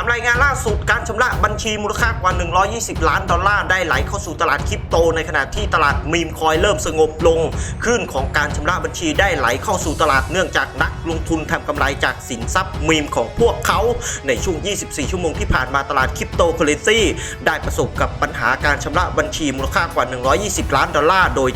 ามรายงานล่าสุดการชำระบัญชีมูลค่ากว่า 120 ล้านดอลลาร์ได้ไหลเข้าสู่ตลาดคริปโต ในขณะที่ตลาดมีมคอยเริ่มสงบลงคลื่นของการชำระบัญชีได้ไหลเข้าสู่ตลาดเนื่องจากนักลงทุนทำกำไรจากสินทรัพย์มีมของพวกเขา ในช่วง 24 ชั่วโมงที่ผ่านมาตลาดคริปโตเคอเรนซีได้ประสบกับปัญหาการชำระบัญชีมูลค่ากว่า 120 ล้านดอลลาร์โดย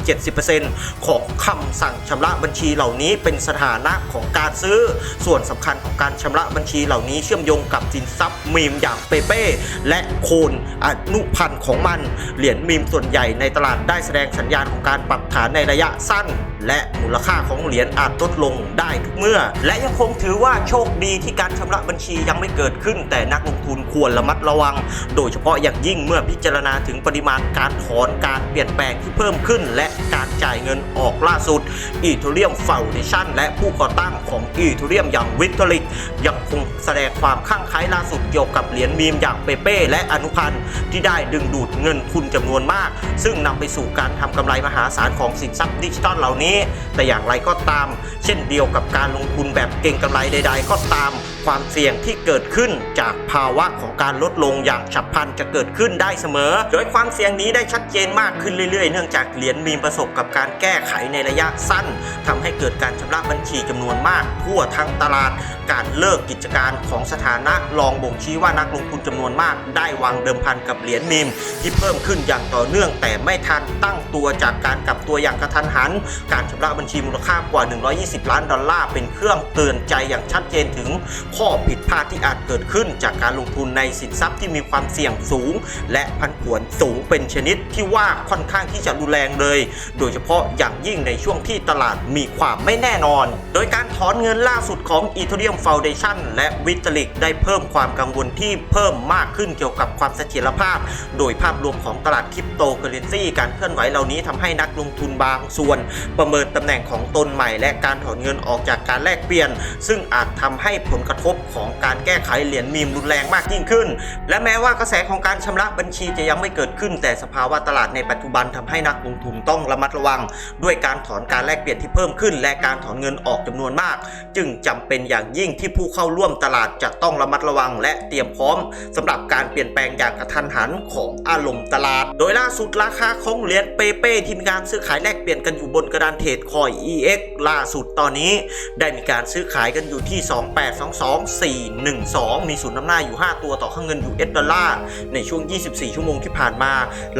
70%ของคำสั่งชำระบัญชีเหล่านี้เป็นสถานะของการซื้อ ส่วนสำคัญของการชำระบัญชีเหล่านี้เชื่อมโยงกับสินทรัพย์มีมอย่างเปเป้และโคนอนุพันธ์ของมัน เหรียญมีมส่วนใหญ่ในตลาดได้แสดงสัญญาณของการปรับฐานในระยะสั้น และมูลค่าของเหรียญอาจลดลงได้ทุกเมื่อ และยังคงถือว่าโชคดีที่การชำระบัญชียังไม่เกิดขึ้น แต่นักลงทุนควรระมัดระวัง โดยเฉพาะอย่างยิ่งเมื่อพิจารณาถึงปริมาณการถอนการเปลี่ยนแปลงที่เพิ่มขึ้น และการจ่ายเงินออกล่าสุดอีทูเรียมเฟ u วเดชันและผู้ก่อตั้งของอีทูเรียมอย่างวิกตอริกยังคงแสดงความข้างไคล้ล่าสุดเกี่ยวกับเหรียญมีมอย่างเปเป้และอนุพันธ์ที่ได้ดึงดูดเงินทุนจำนวนมาก ซึ่งนำไปสู่การทำกำไรมหาศาลของสินทรัพย์ดิจิทัลเหล่านี้ แต่อย่างไรก็ตาม เช่นเดียวกับการลงทุนแบบเก่งกำไรใด ๆ ก็ตาม ความเสี่ยงที่เกิดขึ้นจากภาวะของการลดลงอย่างฉับพลันจะเกิดขึ้นได้เสมอ โดยความเสี่ยงนี้ได้ชัดเจนมากขึ้นเรื่อยๆ เนื่องจากเหรียญมีประสบกับการแก้ไขในระยะสั้นทำให้เกิดการชำระบัญชีจำนวนมาก ทั่วทั้งตลาด การเลิกกิจการของสถานะรองบ่งชี้ว่านักลงทุนจำนวนมาก ได้วางเดิมพันกับเหรียญมีมที่เพิ่มขึ้นอย่างต่อเนื่อง แต่ไม่ทันตั้งตัวจากการกลับตัวอย่างกระทันหัน การชำระบัญชีมูลค่ากว่า 120 ล้านดอลลาร์เป็นเครื่องเตือนใจอย่างชัดเจนถึงข้อผิดพลาดที่อาจเกิดขึ้น จากการลงทุนในสินทรัพย์ที่มีความเสี่ยงสูง และพันผวนสูงเป็นชนิดที่ว่าค่อนข้างที่จะรุนแรงเลย โดยเฉพาะอย่างยิ่งในช่วงที่ตลาดมีความไม่แน่นอน โดยการถอนเงินล่าสุดของ Ethereum Foundation และ v i t a l i k ได้เพิ่มความกังวลที่เพิ่มมากขึ้นเกี่ยวกับความเสถียรภาพ โดยภาพรวมของตลาดคริปโตเคอเรนซีการเคลื่อนไหวเหล่านี้ทำให้นักลงทุนบางส่วน ประเมินตำแหน่งของตนใหม่ และการถอนเงินออกจากการแลกเปลี่ยน ซึ่งอาจทำให้ผลกระทบของการแก้ไขเหรียญมีมรุนแรงมากยิ่งขึ้น และแม้ว่ากระแสของการชำระบัญชีจะยังไม่เกิดขึ้น แต่สภาวะตลาดในปัจจุบันทำให้นักลงทุนต้องระมัดระวัง ด้วยการถอนการแลกเปลี่ยนที่เพิ่มขึ้น และการถอนเงินออกจำนวนมาก จึงจำเป็นอย่างยิ่งที่ผู้เข้าร่วมตลาดจะต้องระมัดระวัง และเตรียมพร้อมสำหรับการเปลี่ยนแปลงอย่างกระทันหันของอารมณ์ตลาด โดยล่าสุดราคาของเหรียญเปเป้ที่มีการซื้อขายแลกเปลี่ยนกันอยู่บนกระดานเทรดคอย EX ล่าสุดตอนนี้ ได้มีการซื้อขายกันอยู่ที่ 2822 2412 มีศูนย์น้ำหน้าอยู่ 5 ตัวต่อค่าเงิน US ดอลลาร์ในช่วง 24 ชั่วโมงที่ผ่านมา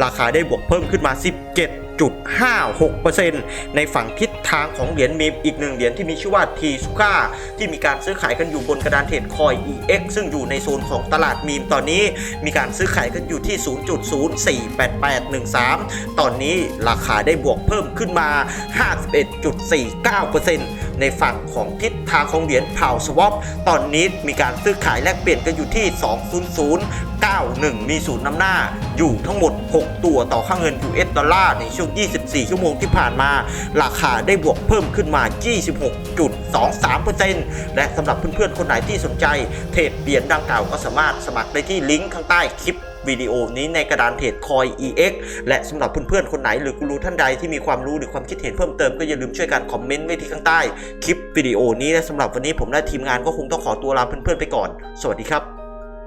ราคาได้บวกเพิ่มขึ้นมา 17.56%ในฝั่งทิศทางของเหรียญมีมอีกหนึ่งเหรียญที่มีชื่อว่าทีสุก้าที่มีการซื้อขายกันอยู่บนกระดานเทรดคอย EX ซึ่งอยู่ในโซนของตลาดมีมตอนนี้ มีการซื้อขายกันอยู่ที่ 0.0488813 ตอนนี้ราคาได้บวกเพิ่มขึ้นมา 51.49%ในฝั่งของทิศทางของเหรียญพาวสวอปตอนนี้มีการซื้อขายแลกเปลี่ยนกันอยู่ที่ 20091 มีศูนย์นำหน้า อยู่ทั้งหมด 6 ตัวต่อค่าเงิน US ดอลลาร์ในช่วง 24 ชั่วโมงที่ผ่านมา ราคาได้บวกเพิ่มขึ้นมา 26.23%และสำหรับเพื่อนๆ คนไหนที่สนใจเทรดเหรียญดังกล่าวก็สามารถสมัครได้ที่ลิงก์ข้างใต้คลิปวิดีโอนี้ในกระดานเทรดคอย EX และสำหรับเพื่อนๆ คนไหนหรือกูรูท่านใดที่มีความรู้หรือความคิดเห็นเพิ่มเติมก็อย่าลืมช่วยกันคอมเมนต์ไว้ที่ข้างใต้คลิปวิดีโอนี้และสำหรับวันนี้ผมและทีมงานก็คงต้องขอตัวลาเพื่อนๆไปก่อน สวัสดีครับ